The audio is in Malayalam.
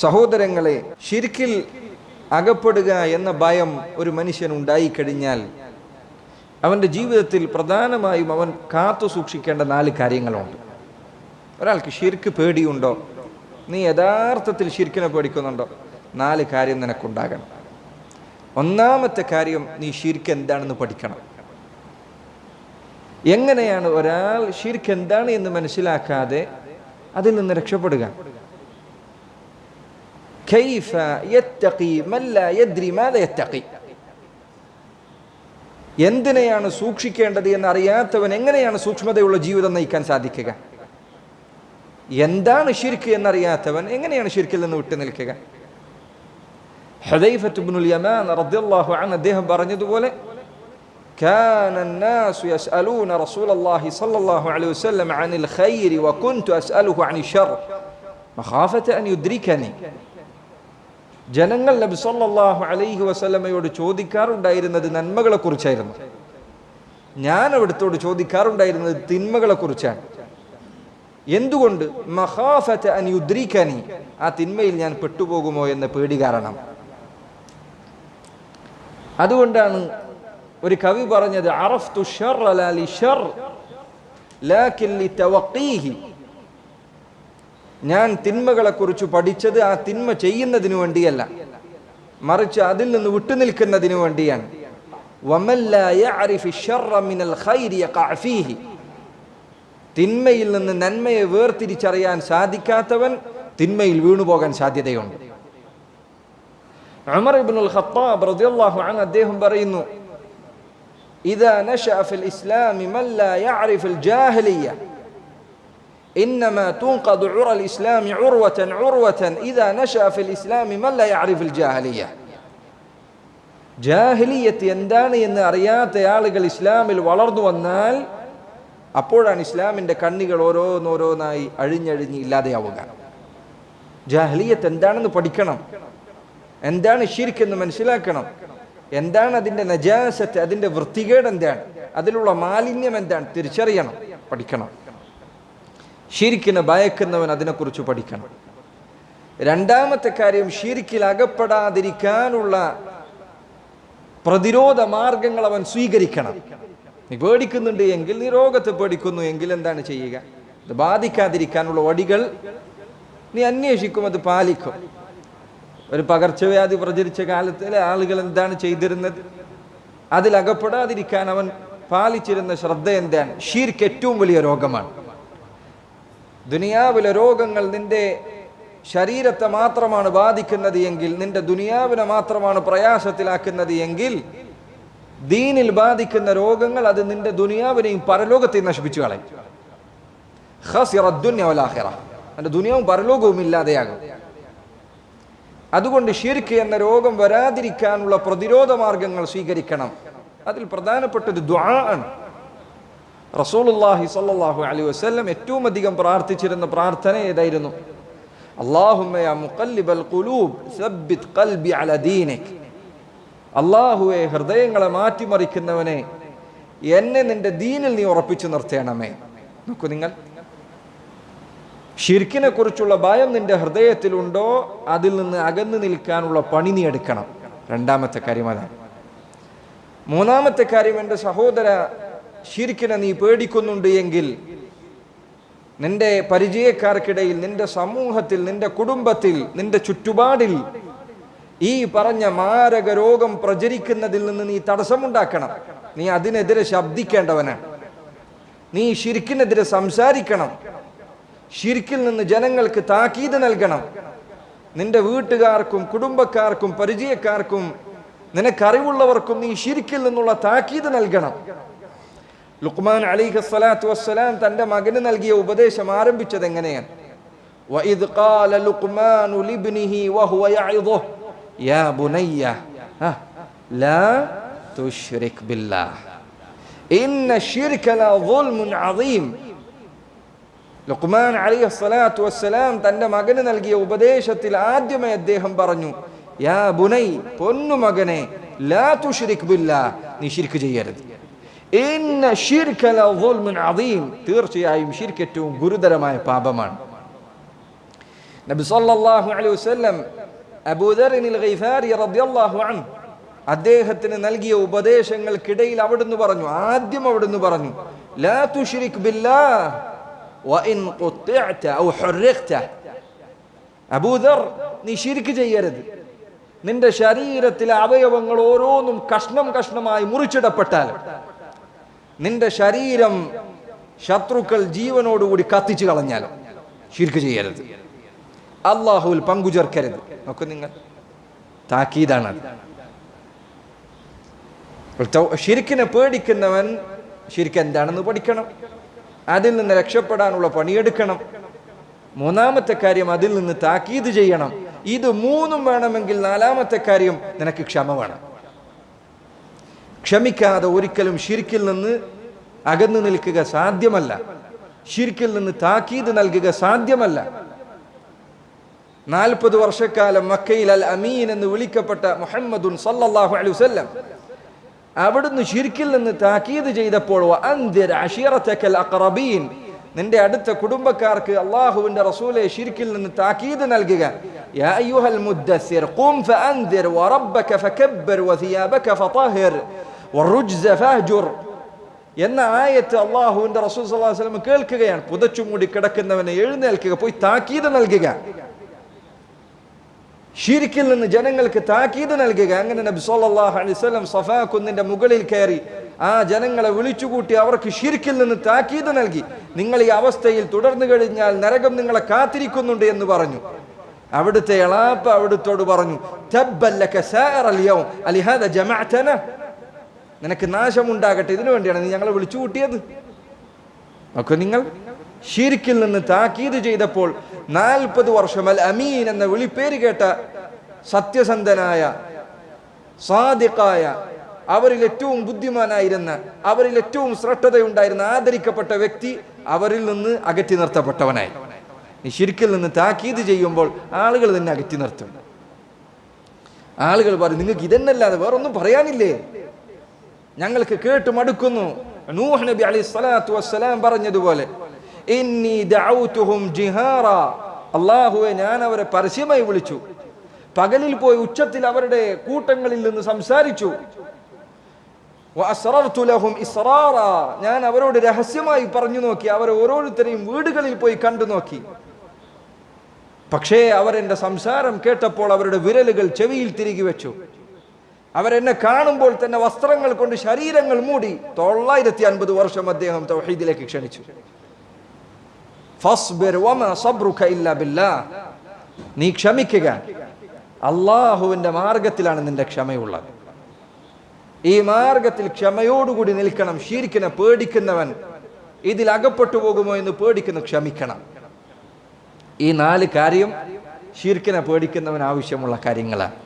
സഹോദരങ്ങളെ ശിരിക്കിൽ അകപ്പെടുക എന്ന ഭയം ഒരു മനുഷ്യൻ ഉണ്ടായിക്കഴിഞ്ഞാൽ അവന്റെ ജീവിതത്തിൽ പ്രധാനമായും അവൻ കാത്തു സൂക്ഷിക്കേണ്ട നാല് കാര്യങ്ങളുണ്ട്. ഒരാൾക്ക് ശിർക്ക് പേടിയുണ്ടോ? നീ യഥാർത്ഥത്തിൽ ശിർക്കിനെ പേടിക്കുന്നുണ്ടോ? നാല് കാര്യം നിനക്കുണ്ടാകണം. ഒന്നാമത്തെ കാര്യം നീ ശിർക്ക് എന്താണെന്ന് പഠിക്കണം. എങ്ങനെയാണ് ഒരാൾ ശിർക്ക് എന്താണ് എന്ന് മനസ്സിലാക്കാതെ അതിൽ നിന്ന് രക്ഷപ്പെടുക? كيف يتقي من لا يدري ماذا يتقي എന്തിനെയാണ് സൂക്ഷിക്കേണ്ടത് എന്ന് അറിയാത്തവൻ എങ്ങനെയാണ് സൂക്ഷ്മതയുള്ള ജീവിതം നയിക്കാൻ സാധിക്കുക എന്താണ് ഷിർക്ക് എന്നറിയാത്തവൻ എങ്ങനെയാണ് ഷിർക്കിൽ നിന്ന് വിട്ടു നിൽക്കുക ഹദൈഫത്ത് ഇബ്നുൽ യമാൻ റളിയല്ലാഹു അൻഹു അദ്ദേഹം പറഞ്ഞതുപോലെ كان الناس يسألون رسول الله صلى الله عليه وسلم عن الخير وكنت أسأله عن الشر مخافة أن يدركني ജനങ്ങൾ നബി സല്ലാഹു അലൈഹി വസല്ലമയോട് ചോദിക്കാറുണ്ടായിരുന്നത് നന്മകളെ കുറിച്ചായിരുന്നു ഞാൻ അവിടുത്തോട് ചോദിക്കാറുണ്ടായിരുന്നത് തിന്മകളെക്കുറിച്ചാണ്. എന്തുകൊണ്ട്? മഹാഫത്ത് അൻ യുദ്രീഖനി. ആ തിന്മയിൽ ഞാൻ പെട്ടുപോകുമോ എന്ന പേടി കാരണം. അതുകൊണ്ടാണ് ഒരു കവി പറഞ്ഞത് അറഫ്തു ഷർറ അലാലി ഷർ ലാക്കില്ലി തവഖീഹി. ഞാൻ തിന്മകളെക്കുറിച്ച് പഠിച്ചത് ആ തിന്മ ചെയ്യുന്നതിനു വേണ്ടിയല്ല. മറിച്ച് അതിൽ നിന്ന് വിട്ടുനിൽക്കുന്നതിനു വേണ്ടിയാണ്. തിന്മയിൽ നിന്ന് നന്മയെ വേർതിരിച്ചറിയാൻ സാധിക്കാത്തവൻ തിന്മയിൽ വീണുപോകാൻ സാധ്യതയുണ്ട്. ഉമർ ഇബ്നുൽ ഖത്താബ് റളിയല്ലാഹു അദ്ദേഹം പറയുന്നു ഇദാ നശഅ ഫിൽ ഇസ്ലാമി മൻ إنما تنقض عرى الإسلام عروة عروة إذا نشأ في الإسلام من لا يعرف الجاهلية ജാഹിലിയത്ത് എന്താണ് എന്ന് അറിയാത്ത ആളുകൾ ഇസ്ലാമിൽ വളർന്നു വന്നാൽ അപ്പോഴാണ് ഇസ്ലാമിൻ്റെ കണ്ണികൾ ഓരോന്നോരോന്നായി അഴിഞ്ഞഴിഞ്ഞ് ഇല്ലാതെയാവുക ജാഹ്ലിയത്ത് എന്താണെന്ന് പഠിക്കണം എന്താണ് ഷിരിക്കെന്ന് മനസ്സിലാക്കണം എന്താണ് അതിൻ്റെ നജാസത്ത് അതിൻ്റെ വൃത്തികേട് എന്താണ് അതിലുള്ള മാലിന്യം എന്താണ് തിരിച്ചറിയണം പഠിക്കണം ഷിരിക്കിനെ ഭയക്കുന്നവൻ അതിനെക്കുറിച്ച് പഠിക്കണം. രണ്ടാമത്തെ കാര്യം ഷീരിക്കിൽ അകപ്പെടാതിരിക്കാനുള്ള പ്രതിരോധ മാർഗങ്ങൾ അവൻ സ്വീകരിക്കണം. നീ പേടിക്കുന്നുണ്ട് എങ്കിൽ നീ രോഗത്തെ പേടിക്കുന്നു എങ്കിൽ എന്താണ് ചെയ്യുക? അത് ബാധിക്കാതിരിക്കാനുള്ള വടികൾ നീ അന്വേഷിക്കും അത് പാലിക്കും. ഒരു പകർച്ചവ്യാധി പ്രചരിച്ച കാലത്തിൽ ആളുകൾ എന്താണ് ചെയ്തിരുന്നത്? അതിലകപ്പെടാതിരിക്കാൻ അവൻ പാലിച്ചിരുന്ന ശ്രദ്ധ എന്താണ്? ഷീർക്ക് ഏറ്റവും വലിയ രോഗമാണ്. ദുനിയാവിലെ രോഗങ്ങൾ നിന്റെ ശരീരത്തെ മാത്രമാണ് ബാധിക്കുന്നത് എങ്കിൽ നിന്റെ ദുനിയാവിനെ മാത്രമാണ് പ്രയാസത്തിലാക്കുന്നത് എങ്കിൽ ദീനിൽ ബാധിക്കുന്ന രോഗങ്ങൾ അത് നിന്റെ ദുനിയാവിനെയും പരലോകത്തെയും നശിപ്പിച്ചു കളയും. ഖസിറദ്ദുന്യവലാഹിറ ദുനിയാവും പരലോകവും ഇല്ലാതെയാകും. അതുകൊണ്ട് ഷിർക്ക് എന്ന രോഗം വരാതിരിക്കാനുള്ള പ്രതിരോധ മാർഗങ്ങൾ സ്വീകരിക്കണം. അതിൽ പ്രധാനപ്പെട്ടത് ദ്വാ ആണ്. റസൂലുള്ളാഹി സ്വല്ലല്ലാഹു അലൈഹി വസല്ലം ഏറ്റവും അധികം പ്രാർത്ഥിച്ചിരുന്ന പ്രാർത്ഥന ഏതായിരുന്നു? അല അള്ളാഹുവെ ഹൃദയങ്ങളെ മാറ്റിമറിക്കുന്നവനെ എന്നെ നിന്റെ ദീനിൽ നീ ഉറപ്പിച്ചു നിർത്തേണമേ. നോക്കൂ നിങ്ങൾ. ഷിർക്കിനെ കുറിച്ചുള്ള ഭയം നിന്റെ ഹൃദയത്തിലുണ്ടോ? അതിൽ നിന്ന് അകന്നു നിൽക്കാനുള്ള പണി നീ എടുക്കണം. രണ്ടാമത്തെ കാര്യം അതാണ്. മൂന്നാമത്തെ കാര്യം എന്റെ സഹോദര ഷിർക്കിനെ നീ പേടിക്കുന്നുണ്ട് എങ്കിൽ നിന്റെ പരിചയക്കാർക്കിടയിൽ നിന്റെ സമൂഹത്തിൽ നിന്റെ കുടുംബത്തിൽ നിന്റെ ചുറ്റുപാടിൽ ഈ പറഞ്ഞ മാരക രോഗം പ്രചരിക്കുന്നതിൽ നിന്ന് നീ തടസ്സമുണ്ടാക്കണം. നീ അതിനെതിരെ ശബ്ദിക്കേണ്ടവനാണ് നീ ഷിർക്കിനെതിരെ സംസാരിക്കണം. ഷിർക്കിൽ നിന്ന് ജനങ്ങൾക്ക് താക്കീത് നൽകണം. നിന്റെ വീട്ടുകാർക്കും കുടുംബക്കാർക്കും പരിചയക്കാർക്കും നിനക്കറിവുള്ളവർക്കും നീ ഷിർക്കിൽ നിന്നുള്ള താക്കീത് നൽകണം. ലുക്മാൻ അലിഹ് സ്വലാത്തു വസ്സലാം തന്റെ മകന് നൽകിയ ഉപദേശം ആരംഭിച്ചത് എങ്ങനെയാണ് وإذ قال لقمان لابنه وهو يعظه يا بني ها لا تشرك بالله إن الشرك لظلم عظيم ലുക്മാൻ അലി സ്വലാത്തു വസ്സലാം തന്റെ മകന് നൽകിയ ഉപദേശത്തിൽ ആദ്യമേ അദ്ദേഹം പറഞ്ഞു യാ ബുനൈ പൊന്നു മകനെ ലാ തുഷ്രിക് ബില്ലാ നീ ശിർക്ക് ചെയ്യരുത് തീർച്ചയായും ശിർക്ക് ഏറ്റവും ഗുരുതരമായ പാപമാണ്. നബി സല്ലല്ലാഹു അലൈഹി വസല്ലം അബൂദറിനിൽ ഗൈഫാരി റളിയല്ലാഹു അൻഹു അദ്ദേഹത്തിന് നൽകിയ ഉപദേശങ്ങൾക്കിടയിൽ അവിടുന്ന് പറഞ്ഞു ആദ്യം അവിടുന്ന് പറഞ്ഞു ലാ തുശ്രിക് ബില്ലാഹ് വഇൻ ഖുത്തിഅത ഔ ഹുർരിഖ്ത അബൂദർ നീ ശിർക്ക് ചെയ്യരുത്. നിന്റെ ശരീരത്തിലെ അവയവങ്ങൾ ഓരോന്നും കഷ്ണം കഷ്ണമായി മുറിച്ചിടപ്പെട്ടാൽ നിന്റെ ശരീരം ശത്രുക്കൾ ജീവനോടുകൂടി കത്തിച്ചു കളഞ്ഞാലോ? ശിർക്ക് ചെയ്യരുത്. അള്ളാഹുവിൽ പങ്കുചേർക്കരുത്. നോക്കൂ നിങ്ങൾ. താക്കീതാണ് ശിരിക്കിനെ പേടിക്കുന്നവൻ ശരിക്കും എന്താണെന്ന് പഠിക്കണം. അതിൽ നിന്ന് രക്ഷപ്പെടാനുള്ള പണിയെടുക്കണം. മൂന്നാമത്തെ കാര്യം അതിൽ നിന്ന് താക്കീത് ചെയ്യണം. ഇത് മൂന്നും വേണമെങ്കിൽ നാലാമത്തെ കാര്യം നിനക്ക് ക്ഷമ വേണം. ക്ഷമിക്കാതെ ഒരിക്കലും ഷിരിക്കിൽ നിന്ന് അകന്നു നിൽക്കുക സാധ്യമല്ല. ഷിരിക്കിൽ നിന്ന് താക്കീത് നൽകുക സാധ്യമല്ല. നാൽപ്പത് വർഷക്കാലം മക്കയിൽ അൽ അമീൻ എന്ന് വിളിക്കപ്പെട്ട മുഹമ്മദുൻ അലൈഹി അവിടുന്ന് ശിരിക്കിൽ നിന്ന് താക്കീത് ചെയ്തപ്പോൾ നിന്റെ അടുത്ത കുടുംബക്കാർക്ക് അള്ളാഹുവിന്റെ റസൂലെ ശിരിക്കിൽ നിന്ന് താക്കീത് നൽകുക. യാ أيها المدثر قم فأنذر وربك فكبر وثيابك فطهر والرجز فاهجر. എന്ന ആയത്ത് അള്ളാഹുവിന്റെ റസൂൽ عليه وسلم കേൾക്കുകയാണ്. പുതച്ചു കിടക്കുന്നവനെ എഴുന്നേൽക്കുക പോയി താക്കീത് നൽകുക. ഷീരിക്കിൽ നിന്ന് ജനങ്ങൾക്ക് താക്കീത് നൽകുക. അങ്ങനെ നബി സല്ലല്ലാഹു അലൈഹി വസല്ലം സഫാ കുന്നിന്റെ മുകളിൽ കയറി ആ ജനങ്ങളെ വിളിച്ചുകൂട്ടി അവർക്ക് ഷീരിക്കിൽ നിന്ന് താക്കീത് നൽകി. നിങ്ങൾ ഈ അവസ്ഥയിൽ തുടർന്നു കഴിഞ്ഞാൽ നരകം നിങ്ങളെ കാത്തിരിക്കുന്നുണ്ട് എന്ന് പറഞ്ഞു. അവിടുത്തെ എളാപ്പ അവിടുത്തോട് പറഞ്ഞു "തബ്ബല്ലക സാഇറൽ യൗം അലിഹാദ ജമഅതന. നിനക്ക് നാശമുണ്ടാകട്ടെ ഇതിനു വേണ്ടിയാണ് നീ ഞങ്ങളെ വിളിച്ചു കൂട്ടിയത്. നോക്കൂ നിങ്ങൾ ഷീരിക്കിൽ നിന്ന് താക്കീത് ചെയ്തപ്പോൾ നാൽപ്പത് വർഷം അൽ അമീൻ എന്ന വിളിപ്പേര് കേട്ട സത്യസന്ധനായ സാദിഖായ അവരിൽ ഏറ്റവും ബുദ്ധിമാനായിരുന്ന അവരിൽ ഏറ്റവും ശ്രദ്ധതയുണ്ടായിരുന്ന ആദരിക്കപ്പെട്ട വ്യക്തി അവരിൽ നിന്ന് അകറ്റി നിർത്തപ്പെട്ടവനായി. ഷിരിക്കിൽ നിന്ന് താക്കീത് ചെയ്യുമ്പോൾ ആളുകൾ തന്നെ അകറ്റി നിർത്തും. ആളുകൾ പറയും നിങ്ങൾക്ക് ഇതെന്നല്ലാതെ വേറൊന്നും പറയാനില്ലേ? ഞങ്ങൾക്ക് കേട്ട് മടുക്കുന്നു. നൂഹ് നബി അലൈഹി സ്വലാത്തു വസ്സലാം പറഞ്ഞതുപോലെ അള്ളാഹുവെ ഞാൻ അവരെ പരസ്യമായി വിളിച്ചു. പകലിൽ പോയി ഉച്ചത്തിൽ അവരുടെ കൂട്ടങ്ങളിൽ നിന്ന് സംസാരിച്ചു. ഞാൻ അവരോട് രഹസ്യമായി പറഞ്ഞു നോക്കി അവരെ ഓരോരുത്തരെയും വീടുകളിൽ പോയി കണ്ടു നോക്കി. പക്ഷേ അവരെന്റെ സംസാരം കേട്ടപ്പോൾ അവരുടെ വിരലുകൾ ചെവിയിൽ തിരികെ വെച്ചു. അവരെന്നെ കാണുമ്പോൾ തന്നെ വസ്ത്രങ്ങൾ കൊണ്ട് ശരീരങ്ങൾ മൂടി തൊള്ളായിരത്തി അൻപത് വർഷം അദ്ദേഹം തൗഹീദിലേക്ക് ക്ഷണിച്ചു. നീ ക്ഷമിക്കുക. അള്ളാഹുവിന്റെ മാർഗത്തിലാണ് നിന്റെ ക്ഷമയുള്ളത്. ഈ മാർഗത്തിൽ ക്ഷമയോടുകൂടി നിൽക്കണം. ഷീരിക്കിനെ പേടിക്കുന്നവൻ ഇതിൽ അകപ്പെട്ടു പോകുമോ എന്ന് പേടിക്കുന്ന ക്ഷമിക്കണം. ഈ നാല് കാര്യം ഷീർക്കിനെ പേടിക്കുന്നവൻ ആവശ്യമുള്ള കാര്യങ്ങളാണ്.